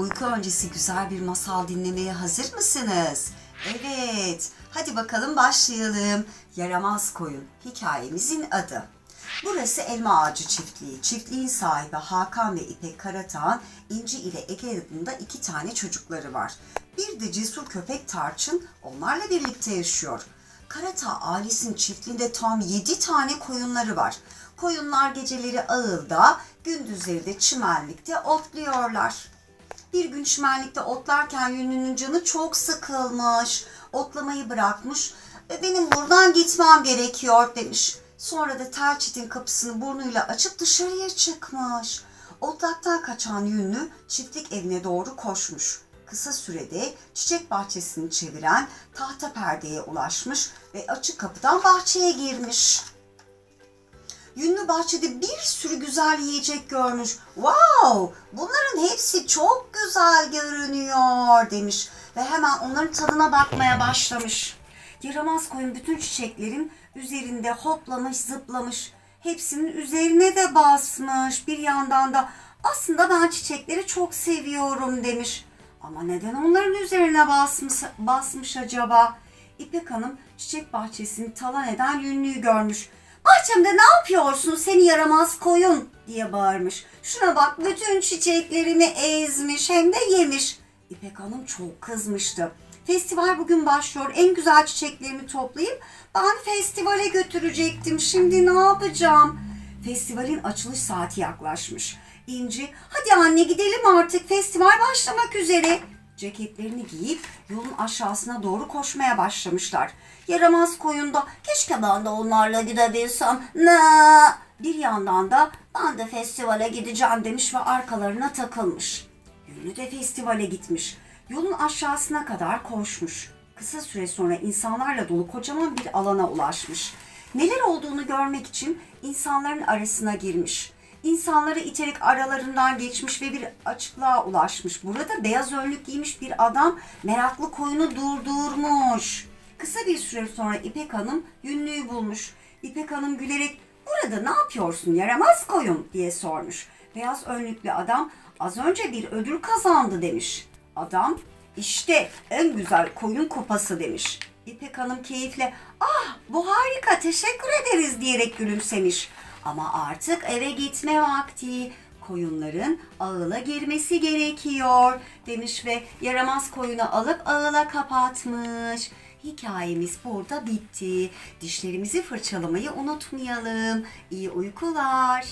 Uyku öncesi güzel bir masal dinlemeye hazır mısınız? Evet. Hadi bakalım başlayalım. Yaramaz Koyun hikayemizin adı. Burası Elma Ağacı Çiftliği. Çiftliğin sahibi Hakan ve İpek Karatağ'ın İnci ile Ege adında iki tane çocukları var. Bir de cesur köpek Tarçın onlarla birlikte yaşıyor. Karatağ ailesinin çiftliğinde tam 7 tane koyunları var. Koyunlar geceleri ağılda, gündüzleri de çimenlikte otluyorlar. Bir gün çimenlikte otlarken Yünlü'nün canı çok sıkılmış. Otlamayı bırakmış ve benim buradan gitmem gerekiyor demiş. Sonra da tel çitin kapısını burnuyla açıp dışarıya çıkmış. Otlaktan kaçan Yünlü çiftlik evine doğru koşmuş. Kısa sürede çiçek bahçesini çeviren tahta perdeye ulaşmış ve açık kapıdan bahçeye girmiş. Yünlü bahçede bir sürü güzel yiyecek görmüş. Wow! Bunların hepsi çok güzel görünüyor demiş. Ve hemen onların tadına bakmaya başlamış. Yaramaz koyun bütün çiçeklerin üzerinde hoplamış zıplamış. Hepsinin üzerine de basmış. Bir yandan da aslında ben çiçekleri çok seviyorum demiş. Ama neden onların üzerine basmış, basmış acaba? İpek Hanım çiçek bahçesini talan eden yünlüyü görmüş. Bahçemde ne yapıyorsun seni yaramaz koyun diye bağırmış. Şuna bak bütün çiçeklerimi ezmiş hem de yemiş. İpek Hanım çok kızmıştı. Festival bugün başlıyor. En güzel çiçeklerimi toplayıp ben festivale götürecektim. Şimdi ne yapacağım? Festivalin açılış saati yaklaşmış. İnci, hadi anne gidelim artık. Festival başlamak üzere. Ceketlerini giyip yolun aşağısına doğru koşmaya başlamışlar. Yaramaz koyun da keşke ben de onlarla gidebilsem. Ne? Bir yandan da ben de festivale gideceğim demiş ve arkalarına takılmış. Yünlü de festivale gitmiş. Yolun aşağısına kadar koşmuş. Kısa süre sonra insanlarla dolu kocaman bir alana ulaşmış. Neler olduğunu görmek için insanların arasına girmiş. İnsanları iterek aralarından geçmiş ve bir açıklığa ulaşmış. Burada beyaz önlük giymiş bir adam meraklı koyunu durdurmuş. Kısa bir süre sonra İpek Hanım yünlüğü bulmuş. İpek Hanım gülerek burada ne yapıyorsun yaramaz koyun diye sormuş. Beyaz önlüklü adam az önce bir ödül kazandı demiş. Adam işte en güzel koyun kupası demiş. İpek Hanım keyifle ah bu harika teşekkür ederiz diyerek gülümsemiş. Ama artık eve gitme vakti. Koyunların ağıla girmesi gerekiyor demiş ve yaramaz koyunu alıp ağıla kapatmış. Hikayemiz burada bitti. Dişlerimizi fırçalamayı unutmayalım. İyi uykular.